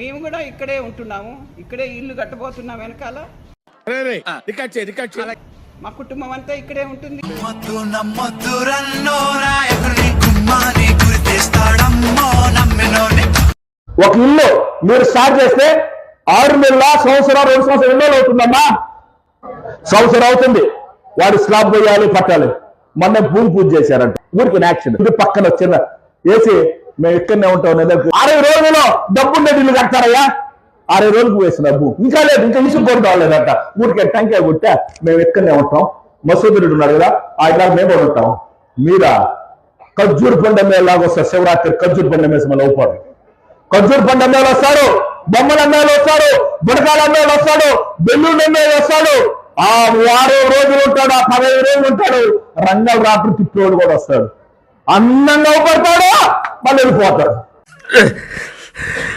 మేము కూడా ఇక్కడే ఉంటున్నాము. ఇక్కడే ఇల్లు కట్టబోతున్నాం వెనకాల. మా కుటుంబం అంతా ఇక్కడే ఉంటుంది. ఒక ఇల్లు మీరు స్టార్ట్ చేస్తే ఆరు నెలల సంవత్సరం రెండు సంవత్సరం ఎన్నో అవుతుందమ్మా? సంవత్సరం అవుతుంది. వాడు స్లాబ్ వేయాలి పట్టాలి. మొన్న భూమి పూజ చేశారంట. ఊరికి యాక్షన్. ఇది పక్కన చిన్న వేసి మేము ఇక్కడనే ఉంటాం అరవై రోజుల్లో డబ్బుండే ఇల్లు కడతారయ్యా? అరవై రోజులకు వేసిన డబ్బు. ఇంకా లేదు ఇంకా ఇసుకు కూడా కావాలేదంట ఊరికే టంకాయ కొట్టా మేము ఇక్కడనే ఉంటాం. మసూదుడు ఉన్నాడు కదా ఆయన మేము కూడా ఉంటాం. మీరా? ఖర్జూర్ పండ మేలాగా వస్తారు. శివరాత్రి ఖర్జూర్ పండ మేసి మన అవుతాడు ఖర్జూర్ పండ మేలు వస్తాడు బొమ్మల అమ్మేలు వస్తాడు బుడకాల అమ్మేలు వస్తాడు బెల్లూరు అమ్మేలు వస్తాడు ఆ వారం రోజులు ఉంటాడు ఆ పదహైదు రోజులు ఉంటాడు. రంగల రాత్రి తిప్పేవాడు కూడా వస్తాడు. అందంగా Olha ele, Potter.